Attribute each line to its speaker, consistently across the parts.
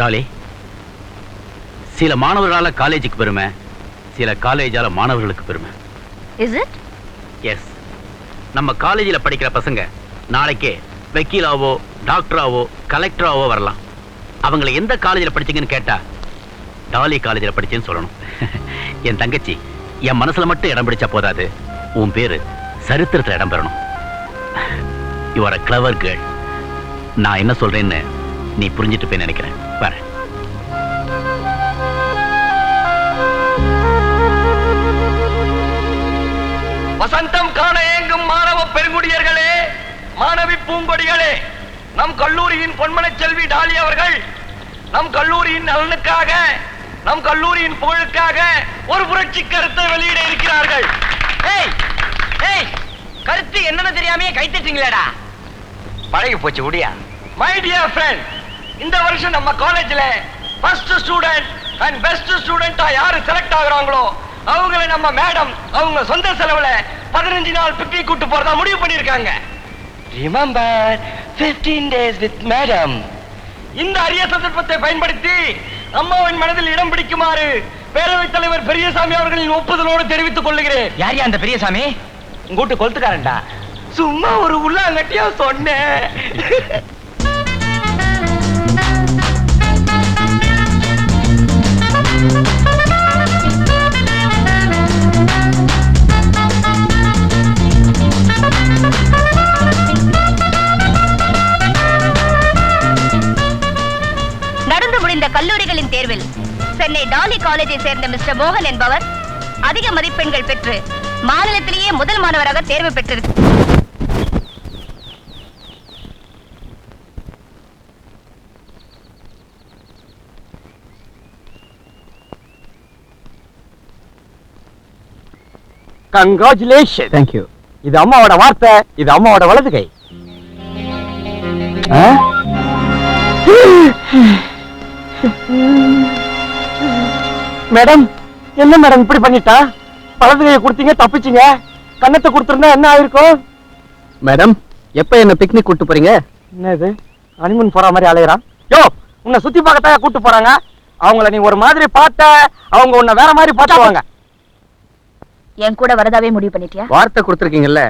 Speaker 1: Tally சில மாணவர்களால காலேஜுக்கு பெருமை சில காலேஜால மாணவர்களுக்கு பெருமை.
Speaker 2: இஸ் இட்
Speaker 1: எஸ் நம்ம காலேஜில் படிக்கிற பசங்க நாளைக்கே வக்கீலாவோ டாக்டராவோ கலெக்டராவோ வரலாம். அவங்கள எந்த காலேஜில் படிச்சீங்கன்னு கேட்டா டாலி காலேஜில் படிச்சேன்னு சொல்லணும். என் தங்கச்சி என் மனசுல மட்டும் இடம் பிடிச்சா போதாது. உன் பேரு சரித்திரத்தில் இடம் பெறணும். You are a clever girl நான் என்ன சொல்றேன்னு நீ புரிஞ்சுட்டு போய் நினைக்கிறேன். வரேன்
Speaker 3: வசந்தம் காண ஏங்கும் மாணவ பெருங்குடியர்களே மாணவி பூங்கொடிகளே நம் கல்லூரியின் பொன்மனை செல்வி டாலி அவர்கள் நம் கல்லூரியின் நலனுக்காக நம் கல்லூரியின் புகழுக்காக ஒரு புரட்சி கருத்தை வெளியிட இருக்கிறார்கள்.
Speaker 4: ஏய் ஏய் கருத்து என்னன்னு தெரியாமயே கை தட்டுறீங்களேடா
Speaker 3: பழகி போச்சு உடியா? மை டியர் ஃப்ரெண்ட் இந்த வருஷம் நம்ம காலேஜ்ல ஃபர்ஸ்ட் ஸ்டூடெண்ட் அண்ட் பெஸ்ட் ஸ்டூடெண்டா யாரு செலக்ட் ஆகுறாங்களோ அவங்கள நம்ம மேடம் அவங்க சொந்த செலவுல பதினஞ்சு நாள் பிக்னிக் கூட்டு போறதா முடிவு பண்ணிருக்காங்க ரிமெம்பர் 15 டேஸ் வித் மேடம் இந்த அரிய சந்தர்ப்பத்தை பயன்படுத்தி அம்மாவின் மனதில் இடம் பிடிக்குமாறு பேரவைத் தலைவர் பெரியசாமி அவர்களின் ஒப்புதலோடு தெரிவித்துக் கொள்ளுகிறேன்.
Speaker 4: யார் அந்த பெரியசாமி?
Speaker 3: உங்கூட்டு கொளுத்துக்காரன்டா. சும்மா ஒரு உள்ளாங்கட்டியா சொன்னேன்.
Speaker 2: சென்னை டாலி காலேஜை சேர்ந்த மிஸ்டர் மோகன் என்பவர் அதிக மதிப்பெண்கள் பெற்று மாநிலத்திலேயே முதல் மாணவராக தேர்வு பெற்றிருக்கு
Speaker 5: கங்க்ராச்சுலேஷன் தேங்க்யூ இது அம்மாவோட வார்த்தை இது அம்மாவோட வலது கை ஆ? மேடம் என்ன மேடம் இப்படி பண்ணிட்டா? வலது கையை கொடுத்தீங்க தப்பிச்சீங்க. கண்ணத்தை கொடுத்திருந்தா என்ன ஆயிருக்கும்?
Speaker 6: மேடம் எப்ப என்ன பிக்னிக் கூட்டு போறீங்க?
Speaker 5: என்ன இது ஹனிமூன் போற மாதிரி அலையறான். யோ உன்னை சுத்தி பார்க்கத்தான் கூட்டு போறாங்க? அவங்கள நீ ஒரு மாதிரி பார்த்த அவங்க உன்னை வேற மாதிரி பார்த்துவாங்க
Speaker 2: என் கூட வரதாவே முடிவு பண்ணிட்டியா?
Speaker 6: வார்த்தை கொடுத்துருக்கீங்கல்ல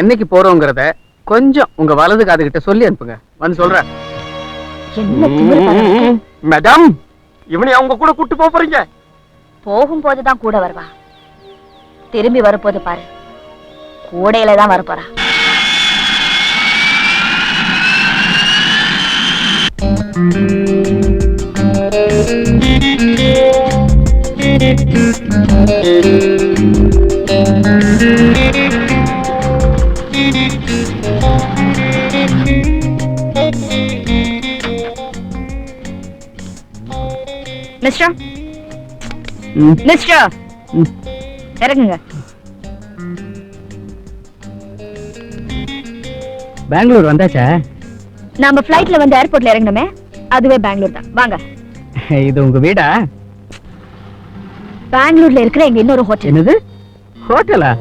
Speaker 6: என்னைக்கு போறோங்கிறத கொஞ்சம் உங்க வலது காது கிட்ட சொல்லி அனுப்புங்க. வந்து சொல்றேன்.
Speaker 2: என்ன திமிரு பாரு.
Speaker 5: மேடம் இவனை அவங்க கூட கூட்டு போக போறீங்க?
Speaker 2: போகும்போதுதான் கூட வருவா. திரும்பி வரப்போது பாரு. கூடையில தான் வரப்போறா. மிஸ்டர் மிஸ்டர் இறங்குங்க.
Speaker 6: பெங்களூர் வந்தாச்சா?
Speaker 2: நாம ஃப்ளைட்ல வந்து ஏர்போர்ட்ல இறங்கணுமே. அதுவே பெங்களூர் தான். வாங்க.
Speaker 6: இது உங்க வீடா?
Speaker 2: பெங்களூர்ல இருக்கிற எங்க இன்னொரு ஹோட்டல்
Speaker 6: என்னது? ஹோட்டலா?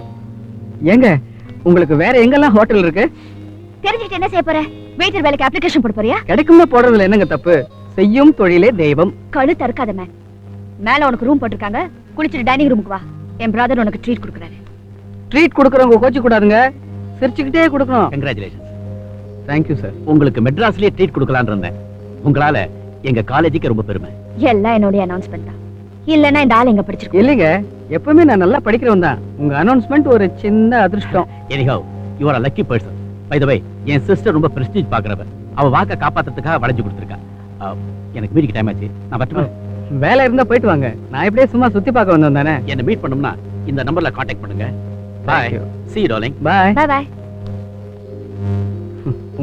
Speaker 6: எங்க உங்களுக்கு வேற எங்கெல்லாம் ஹோட்டல் இருக்கு?
Speaker 2: தெரிஞ்சுட்டு என்ன செய்ய போற? வெயிட்டர் வேலைக்கு அப்ளிகேஷன் போட போறியா?
Speaker 6: கிடைக்கும்னு போடுறதுல என்னங்க தப்பு? செய்யும் தொழிலே தெய்வம்.
Speaker 2: கழு தறுக்காத மேம் மேல உனக்கு ரூம் போட்டிருக்காங்க குளிச்சுட்டு டைனிங் ரூமுக்கு வா. என் பிரதர் உனக்கு ட்ரீட் கொடுக்குறாரு.
Speaker 6: ட்ரீட் கொடுக்கறவங்க கோச்சு கூடாதுங்க. சிரிச்சுக்கிட்டே கொடுக்கணும்.
Speaker 1: கங்க்ராச்சுலேஷன்
Speaker 6: தேங்க்யூ சார்
Speaker 1: உங்களுக்கு மெட்ராஸ்லயே ட்ரீட் கொடுக்கலான்னு இருந்தேன். உங்களால எங்க காலேஜுக்கு ரொம்ப பெருமை.
Speaker 2: எல்லாம் என்னுடைய அனௌன்ஸ்மெண்ட் தான். இல்லன்னா இந்த ஆள் எங்க படிச்சிருக்கோம்?
Speaker 6: இல்லைங்க. எப்பவுமே நான் நல்லா படிக்கிறவன் தான். உங்க அனௌன்ஸ்மெண்ட் ஒரு சின்ன அதிர்ஷ்டம்.
Speaker 1: Anyhow you are lucky person by the way N sister ரொம்ப பிரஸ்டீஜ் பாக்குறவ அவ வாக்க காப்பாத்துறதுக்காக வளைஞ்சு கொடுத்துருக்கா. எனக்கு மீட்டிங் டைம் ஆச்சு. நான் வரட்டுமா?
Speaker 6: வேலை இருந்தா போயிட்டு வாங்க. நான் இப்படியே சும்மா சுத்தி பார்க்க வந்தேன் தானே?
Speaker 1: என்ன மீட் பண்ணோம்னா இந்த நம்பர்ல காண்டாக்ட் பண்ணுங்க. பாய். சி டார்லிங்
Speaker 6: பாய்
Speaker 2: பாய் பாய்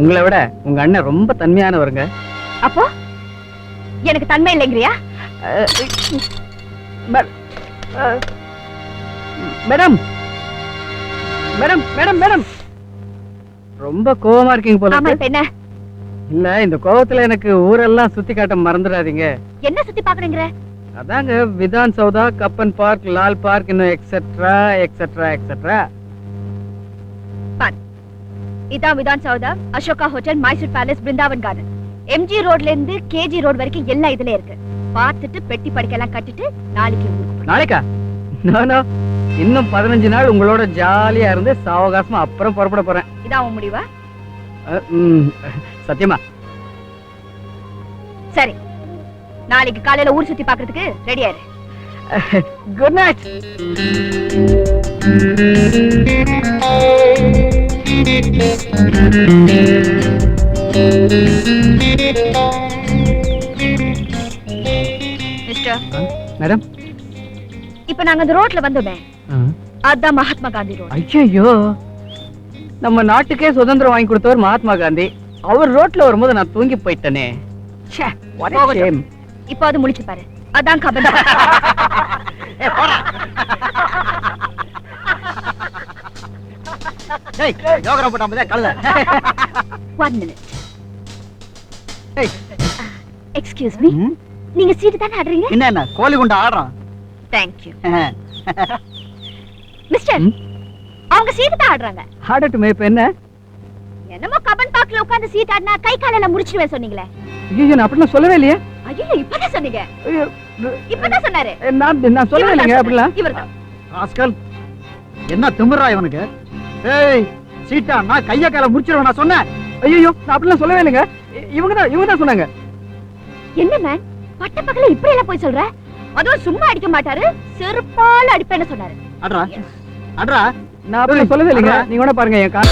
Speaker 6: உங்களை விட உங்க அண்ணன் ரொம்ப தன்மையானவருங்க.
Speaker 2: அப்போ? எனக்கு தன்மை இல்லைங்கிறியா?
Speaker 6: மேடம். Madam madam madam. ரொம்ப கோவமா இருக்கீங்க போல
Speaker 2: என்ன?
Speaker 6: இல்ல இந்த கோவத்துல எனக்கு ஊரெல்லாம் சுத்தி காட்ட மறந்துடாதீங்க.
Speaker 2: என்ன சுத்தி பாக்குறீங்கிற
Speaker 6: அதாங்க விதான் சௌதா கப்பன் பார்க் லால் பார்க் இன்னும் எக்ஸெட்ரா எக்ஸெட்ரா எக்ஸெட்ரா
Speaker 2: இதான் Vidhan Soudha Ashoka hotel Mysore palace Brindavan garden M G ரோட்ல இருந்து கேஜி ரோட் வரைக்கும் எல்லாம் இதுல இருக்கு. பார்த்துட்டு பெட்டி படுக்கையெல்லாம் கட்டிட்டு நாளைக்கு.
Speaker 6: நாளைக்கா? நோ நோ இன்னும் பதினஞ்சு நாள் உங்களோட ஜாலியா இருந்து சாவகாசமா அப்புறம் புறப்பட போறேன்.
Speaker 2: இதான் உன் முடிவா?
Speaker 6: சத்தியமா
Speaker 2: சரி நாளைக்கு காலையில ஊர் சுத்தி பாக்குறதுக்கு ரெடியா இரு
Speaker 6: குட் நைட்
Speaker 2: மிஸ்டர்
Speaker 6: மேடம்
Speaker 2: இப்ப நாங்க அந்த ரோட்ல வந்தோமே. அதான் மகாத்மா காந்தி ரோட்.
Speaker 6: ஐயோ நம்ம நாட்டுக்கே சுதந்திரம் வாங்கி கொடுத்தவர் மகாத்மா காந்தி. அவர் ரோட்ல வரும்போது நான் தூங்கி போயிட்டேனே.
Speaker 2: இப்போ அது முடிச்சு பாரு. அதான் கபன்
Speaker 5: ஏய் யோகரா போட்டாமதே கல்ல
Speaker 2: ஒன் மினிட்
Speaker 5: ஏய்
Speaker 2: எக்ஸ்கியூஸ் மீ
Speaker 5: ம்?
Speaker 2: நீங்க சீட்டு தானே ஆடுறீங்க?
Speaker 5: என்ன என்ன? கோழி குண்டா ஆடுறான்
Speaker 2: தேங்க்யூ மிஸ்டர்? அவங்க சீட்டு தான் ஆடுறாங்க.
Speaker 6: ஆடட்டுமே இப்ப என்ன?
Speaker 2: என்னமோ கபன் பாக்ல உட்கார்ந்து சீட் ஆடினா கை காலெல்லாம் முடிச்சிடுவேன் சொன்னீங்களே.
Speaker 6: ஐயோ நான் அப்படிலாம் சொல்லவே இல்லையே.
Speaker 2: ஐயோ இப்பதான் சொன்னீங்க.
Speaker 6: ஐயோ,
Speaker 2: இப்பதான் சொன்னாரு.
Speaker 6: நான் நான் சொல்லவே இல்லைங்க அப்படிலாம்.
Speaker 2: இவர்தான்.
Speaker 5: ராஸ்கல் என்ன திமிரா இவனுக்கு? ஏய் சீட்டா நான் கைய கால முடிச்சிருவேன் நான் சொன்னேன்.
Speaker 6: ஐயோ நான் அப்படிலாம் சொல்லவே இல்லைங்க. இவங்க தான் இவங்க தான் சொன்னாங்க.
Speaker 2: என்ன மேன் பட்ட பகல இப்படி எல்லாம் போய் சொல்ற? அதுவும் சும்மா அடிக்க மாட்டாரு செருப்பால அடிப்பேன்னு சொன்னாரு.
Speaker 5: அட்ரா அட்ரா
Speaker 6: நான் சொல்லவே இல்லைங்க. நீங்க வேணா பாருங்க என் கா